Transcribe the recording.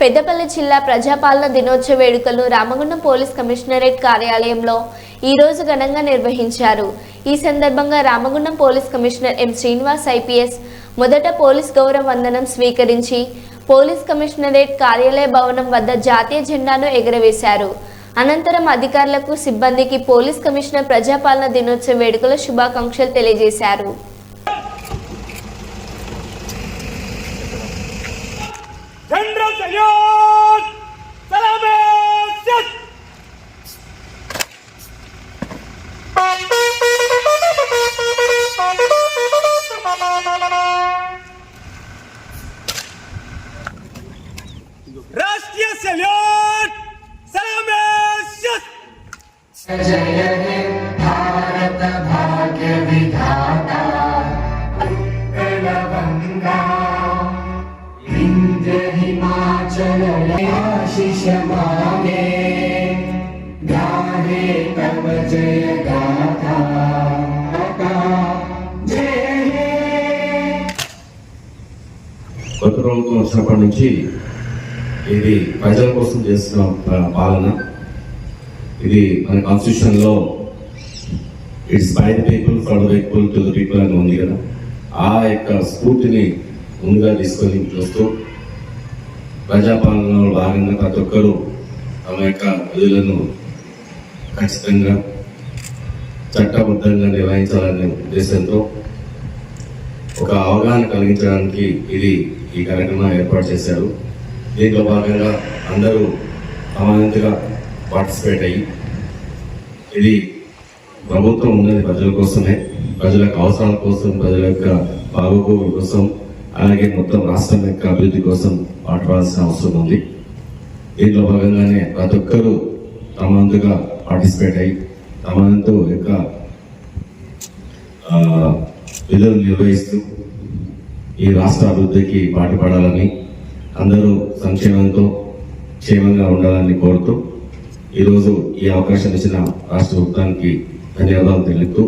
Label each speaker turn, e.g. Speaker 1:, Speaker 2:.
Speaker 1: పెద్దపల్లి జిల్లా ప్రజాపాలన దినోత్సవ వేడుకలు రామగుండం పోలీస్ కమిషనరేట్ కార్యాలయంలో ఈ రోజు ఘనంగా నిర్వహించారు. ఈ సందర్భంగా Ramagundam police commissioner M Srinivas IPS మొదట పోలీస్ గౌరవ వందనం స్వీకరించి పోలీస్ కమిషనరేట్ కార్యాలయ భవనం వద్ద జాతీయ జెండాను ఎగురవేశారు. అనంతరం అధికారులకు సిబ్బందికి పోలీస్ కమిషనర్ ప్రజాపాలన దినోత్సవ వేడుకల శుభాకాంక్షలు తెలియజేశారు.
Speaker 2: General Señor Salames! राष्ट्रीय सैल्यूट सलामेश
Speaker 3: आशिष माने गाहे तव जय गाथा जय हे
Speaker 4: కొత్త ప్రభుత్వం వచ్చినప్పటి నుంచి ఇది ప్రజల కోసం చేస్తున్న ప- పాలన ఇది మన కాన్స్టిట్యూషన్ లో it's by the people for the people to the people అని ఉంది కదా ఆ యొక్క స్ఫూర్తిని ముందుగా తీసుకొని చూస్తూ ప్రజాపాలనలో భాగంగా ప్రతి ఒక్కరూ తమ యొక్క విధులను ఖచ్చితంగా చట్టబద్ధంగా నిర్వహించాలనే ఉద్దేశంతో ఒక అవగాహన కలిగించడానికి ఇది ఈ కార్యక్రమం ఏర్పాటు చేశారు. దీంట్లో భాగంగా అందరూ సమానంతగా పార్టిసిపేట్ అయ్యి ఇది ప్రభుత్వం ఉన్నది ప్రజల కోసమే ప్రజల అవసరాల కోసం ప్రజల యొక్క బాగోగుల కోసం అలాగే మొత్తం రాష్ట్రం యొక్క అభివృద్ధి కోసం పాటుపడాల్సిన అవసరం ఉంది. దీంట్లో భాగంగానే ప్రతి ఒక్కరూ తమ పార్టిసిపేట్ అయ్యి తమ యొక్క విధులు నిర్వహిస్తూ ఈ రాష్ట్ర అభివృద్ధికి పాటుపడాలని అందరూ సంక్షేమంతో క్షేమంగా ఉండాలని కోరుతూ ఈరోజు ఈ అవకాశం ఇచ్చిన రాష్ట్ర ప్రభుత్వానికి ధన్యవాదాలు తెలుపుతూ